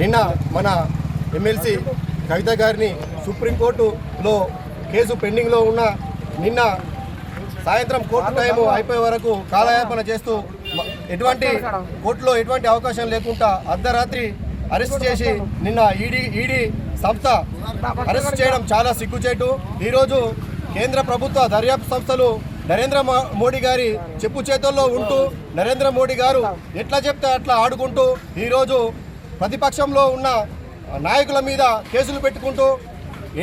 నిన్న మన ఎమ్మెల్సీ కవిత గారిని సుప్రీంకోర్టులో కేసు పెండింగ్లో ఉన్న నిన్న సాయంత్రం కోర్టు టైం అయిపోయే వరకు కాలయాపన చేస్తూ ఎటువంటి కోర్టులో ఎటువంటి అవకాశం లేకుండా అర్ధరాత్రి అరెస్ట్ చేసి నిన్న ఈడీ ఈడీ సంస్థ అరెస్ట్ చేయడం చాలా సిగ్గుచేటు. ఈరోజు కేంద్ర ప్రభుత్వ దర్యాప్తు సంస్థలు నరేంద్ర మో- మోడీ గారి చెప్పు చేతుల్లో ఉంటూ నరేంద్ర మోడీ గారు ఎట్లా చెప్తే అట్లా ఆడుకుంటూ ఈరోజు ప్రతిపక్షంలో ఉన్న నాయకుల మీద కేసులు పెట్టుకుంటూ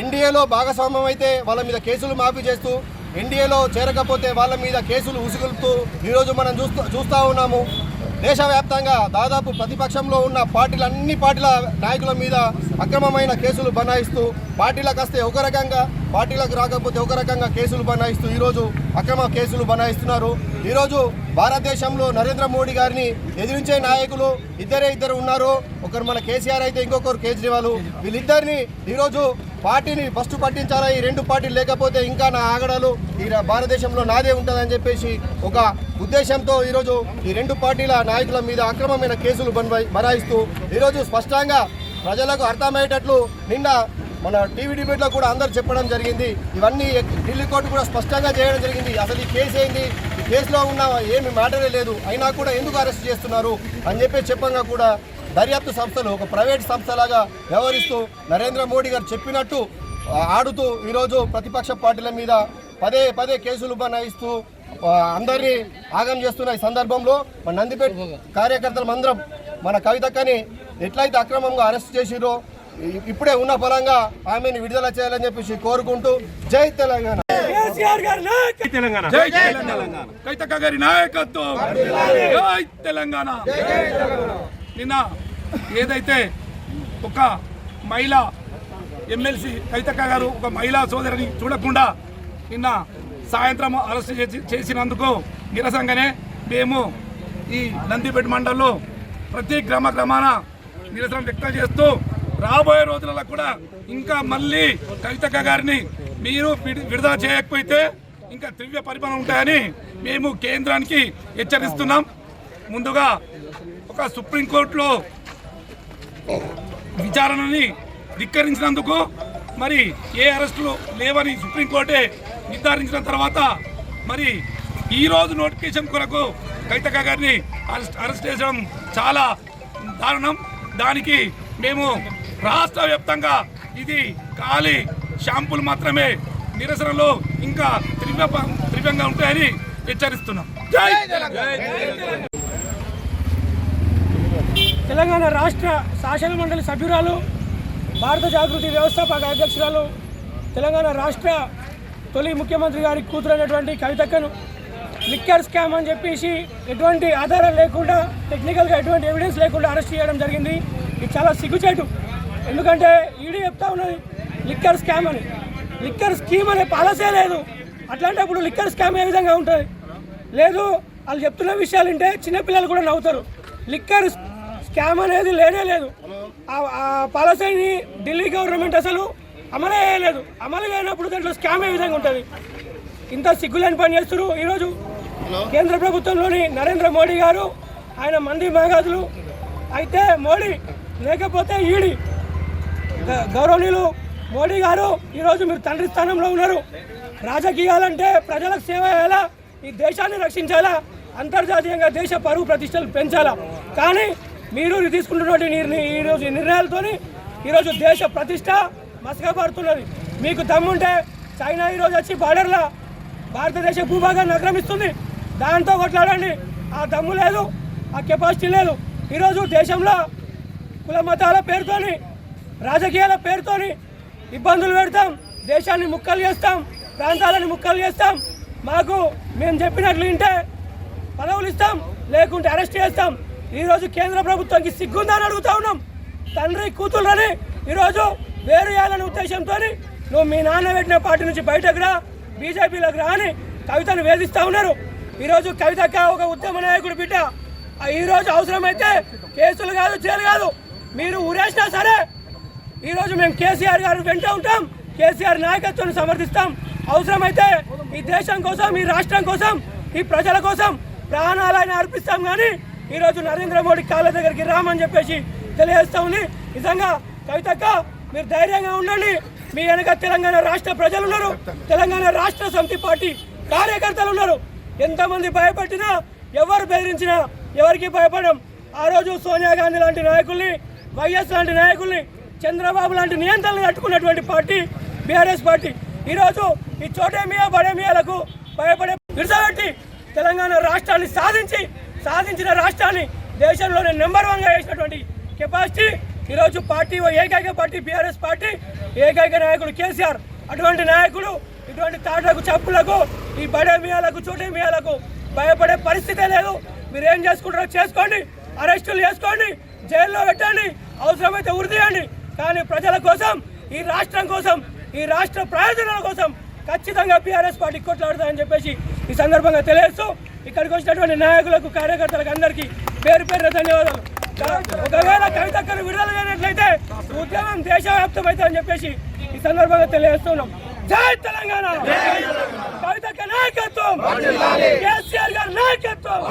ఎన్డీఏలో భాగస్వామ్యం అయితే వాళ్ళ మీద కేసులు మాఫీ చేస్తూ ఎన్డీఏలో చేరకపోతే వాళ్ళ మీద కేసులు ఉసుగులుతూ ఈరోజు మనం చూస్తూ చూస్తూ ఉన్నాము. దేశవ్యాప్తంగా దాదాపు ప్రతిపక్షంలో ఉన్న పార్టీల అన్ని పార్టీల నాయకుల మీద అక్రమమైన కేసులు బనాయిస్తూ పార్టీలకు వస్తే ఒక రకంగా పార్టీలకు రాకపోతే ఒక రకంగా కేసులు బనాయిస్తూ ఈరోజు అక్రమ కేసులు బనాయిస్తున్నారు. ఈరోజు భారతదేశంలో నరేంద్ర మోడీ గారిని ఎదిరించే నాయకులు ఇద్దరే ఇద్దరు ఉన్నారు ఒకరు మన కేసీఆర్ అయితే ఇంకొకరు కేజ్రీవాల్. వీళ్ళిద్దరిని ఈరోజు పార్టీని ఫస్ట్ పట్టించాలా? ఈ రెండు పార్టీలు లేకపోతే ఇంకా నా ఆగడాలు ఈ భారతదేశంలో నాదే ఉంటుందని చెప్పేసి ఒక ఉద్దేశంతో ఈరోజు ఈ రెండు పార్టీల నాయకుల మీద అక్రమమైన కేసులు బన్వై- బనాయిస్తూ ఈరోజు స్పష్టంగా ప్రజలకు అర్థమయ్యేటట్లు నిన్న మన టీవీ డిబేట్లో కూడా అందరు చెప్పడం జరిగింది. ఇవన్నీ ఢిల్లీ కోర్టు కూడా స్పష్టంగా చేయడం జరిగింది. అసలు ఈ కేసు ఏంది? కేసులో ఉన్న ఏమి మ్యాటరే లేదు. అయినా కూడా ఎందుకు అరెస్ట్ చేస్తున్నారు? అని చెప్పి చెప్పంగా కూడా దర్యాప్తు సంస్థలు ఒక ప్రైవేట్ సంస్థలాగా వ్యవహరిస్తూ నరేంద్ర మోడీ గారు చెప్పినట్టు ఆడుతూ ఈరోజు ప్రతిపక్ష పార్టీల మీద పదే పదే కేసులు బనాయిస్తూ అందరినీ ఆగం చేస్తున్న ఈ సందర్భంలో మన నందిపేట కార్యకర్తలం అందరం మన కవితక్కని ఎట్లయితే అక్రమంగా అరెస్ట్ చేసిరో ఇప్పుడే ఉన్న పరంగా ఆమెను విడుదల చేయాలని చెప్పేసి కోరుకుంటూ జై తెలంగాణ. కేసీఆర్ గారి నాయకత్వం తెలంగాణ. జై తెలంగాణ. కైతక్క గారి నాయకత్వం. జై తెలంగాణ. నిన్న ఏదైతే ఒక మహిళ ఎమ్మెల్సీ కైతక్క గారు ఒక మహిళా సోదరిని చూడకుండా నిన్న సాయంత్రం అరెస్ట్ చేసి చేసినందుకు నిరసంగానే మేము ఈ నందిపేట మండలంలో ప్రతి గ్రామ గ్రామాన నిరసన వ్యక్తం చేస్తూ రాబోయే రోజులలో కూడా ఇంకా మళ్ళీ కవితక్క గారిని మీరు విడుదల చేయకపోతే ఇంకా త్రివ్య పరిమాణం ఉంటాయని మేము కేంద్రానికి హెచ్చరిస్తున్నాం. ముందుగా ఒక సుప్రీంకోర్టులో విచారణని ధిక్కరించినందుకు మరి ఏ అరెస్టులు లేవని సుప్రీంకోర్టే నిర్ధారించిన తర్వాత మరి ఈ రోజు నోటిఫికేషన్ కొరకు కైతక గారిని అరెస్ట్ అరెస్ట్ చేయడం చాలా దారుణం. దానికి మేము రాష్ట్ర వ్యాప్తంగా ఇది ఖాళీ షాంపులు మాత్రమే నిరసనలో ఇంకా త్రివ్య త్రివ్యంగా ఉంటాయని హెచ్చరిస్తున్నాం. తెలంగాణ. తెలంగాణ రాష్ట్ర శాసన మండలి సభ్యురాలు భారత జాగృతి వ్యవస్థాపక అధ్యక్షురాలు తెలంగాణ రాష్ట్ర తొలి ముఖ్యమంత్రి గారి కూతురైనటువంటి కవితక్కను లిక్కర్ స్కామ్ అని చెప్పేసి ఎటువంటి ఆధారం లేకుండా టెక్నికల్గా ఎటువంటి ఎవిడెన్స్ లేకుండా అరెస్ట్ చేయడం జరిగింది. ఇది చాలా సిగ్గుచేటు. ఎందుకంటే ఈడీ చెప్తా ఉన్నది లిక్కర్ స్కామ్ అని. లిక్కర్ స్కీమ్ అనే పాలసీ లేదు. అట్లాంటప్పుడు లిక్కర్ స్కామ్ ఏ విధంగా ఉంటుంది? లేదు వాళ్ళు చెప్తున్న విషయాలు వింటే చిన్నపిల్లలు కూడా నవ్వుతారు. లిక్కర్ స్కామ్ అనేది లేనే లేదు. ఆ- పాలసీని ఢిల్లీ గవర్నమెంట్ అసలు అమలే చేయలేదు. అమలు చేయనప్పుడు దాంట్లో స్కామ్ ఏ విధంగా ఉంటుంది? ఇంత సిగ్గులేని పని చేస్తారు ఈరోజు కేంద్ర ప్రభుత్వంలోని నరేంద్ర మోడీ గారు ఆయన మంది మగాదులు అయితే మోడీ లేకపోతే ఈడి. గౌరవనీయులు మోడీ గారు ఈరోజు మీరు తండ్రి స్థానంలో ఉన్నారు. రాజకీయాలంటే ప్రజలకు సేవ చేయాలా? ఈ దేశాన్ని రక్షించాలా? అంతర్జాతీయంగా దేశ పరువు ప్రతిష్టలు పెంచాలా? కానీ మీరు తీసుకుంటున్నటువంటి నిర్ణయ ఈరోజు నిర్ణయాలతో నిర్ణయాలతోని ఈరోజు దేశ ప్రతిష్ట మసకబడుతున్నది. మీకు దమ్ముంటే చైనా ఈరోజు వచ్చి బార్డర్లో భారతదేశ భూభాగాన్ని ఆక్రమిస్తుంది. దాంతో కొట్లాడండి. ఆ దమ్ము లేదు ఆ కెపాసిటీ లేదు. ఈరోజు దేశంలో కుల మతాల పేరుతోని రాజకీయాల పేరుతోని ఇబ్బందులు పెడతాం దేశాన్ని ముక్కలు చేస్తాం ప్రాంతాలని ముక్కలు చేస్తాం. మాకు మేము చెప్పినట్లు వింటే పదవులు ఇస్తాం లేకుంటే అరెస్ట్ చేస్తాం. ఈరోజు కేంద్ర ప్రభుత్వానికి సిగ్గుందని అడుగుతా ఉన్నాం. తండ్రి కూతుళ్ళని ఈరోజు వేరు చేయాలనే ఉద్దేశంతో నువ్వు మీ నాన్న పెట్టిన పార్టీ నుంచి బయటకు రా బీజేపీలోకి రా అని కవితను వేధిస్తూ ఉన్నారు. ఈరోజు కవితక్క ఒక ఉద్యమ నాయకుడు బిడ్డ. ఆ ఈరోజు అవసరమైతే కేసులు కాదు జైలు కాదు. మీరు ఊరేసినా సరే ఈరోజు మేము కేసీఆర్ గారు వెంట ఉంటాం. కేసీఆర్ నాయకత్వాన్ని సమర్థిస్తాం. అవసరమైతే ఈ దేశం కోసం ఈ రాష్ట్రం కోసం ఈ ప్రజల కోసం ప్రాణాలైనా అర్పిస్తాం కానీ ఈరోజు నరేంద్ర మోడీ కాళ్ళ దగ్గరికి రామని చెప్పేసి తెలియజేస్తా ఉంది. నిజంగా కవితక్క మీరు ధైర్యంగా ఉండండి. మీ వెనక తెలంగాణ రాష్ట్ర ప్రజలు ఉన్నారు. తెలంగాణ రాష్ట్ర సమితి పార్టీ కార్యకర్తలు ఉన్నారు. ఎంతమంది భయపెట్టినా ఎవరు బెదిరించినా ఎవరికి భయపడం? ఆ రోజు సోనియా గాంధీ లాంటి నాయకుల్ని వైఎస్ లాంటి నాయకుల్ని చంద్రబాబు లాంటి నియంత్రణలు కట్టుకున్నటువంటి పార్టీ బీఆర్ఎస్ పార్టీ ఈరోజు ఈ చోటేమియా బడేమియాలకు భయపడే విడిసబెట్టి తెలంగాణ రాష్ట్రాన్ని సాధించి సాధించిన రాష్ట్రాన్ని దేశంలోనే నెంబర్ వన్గా వేసినటువంటి కెపాసిటీ ఈరోజు పార్టీ ఏకైక పార్టీ బీఆర్ఎస్ పార్టీ ఏకైక నాయకుడు కేసీఆర్. అటువంటి నాయకుడు ఇటువంటి తాటలకు చప్పులకు ఈ బడేమియాలకు చోటేమియాలకు భయపడే పరిస్థితే లేదు. మీరు ఏం చేసుకుంటారో చేసుకోండి అరెస్టులు చేసుకోండి జైల్లో పెట్టండి అవసరమైతే ఉరిదీయండి కానీ ప్రజల కోసం ఈ రాష్ట్రం కోసం ఈ రాష్ట్ర ప్రయోజనాల కోసం ఖచ్చితంగా బీఆర్ఎస్ పార్టీ కొట్లాడుతాయని చెప్పేసి ఈ సందర్భంగా తెలియజేస్తూ ఇక్కడికి వచ్చినటువంటి నాయకులకు కార్యకర్తలకు అందరికీ పేరు పేరు ధన్యవాదాలు. ఒకవేళ కవితక్కను విడుదల చేయనట్లయితే ఉద్యమం దేశవ్యాప్తం అవుతుందని చెప్పేసి ఈ సందర్భంగా తెలియజేస్తున్నాం. జై తెలంగాణ! కవితక్క నాయకత్వం! కేసీఆర్ గారి నాయకత్వం!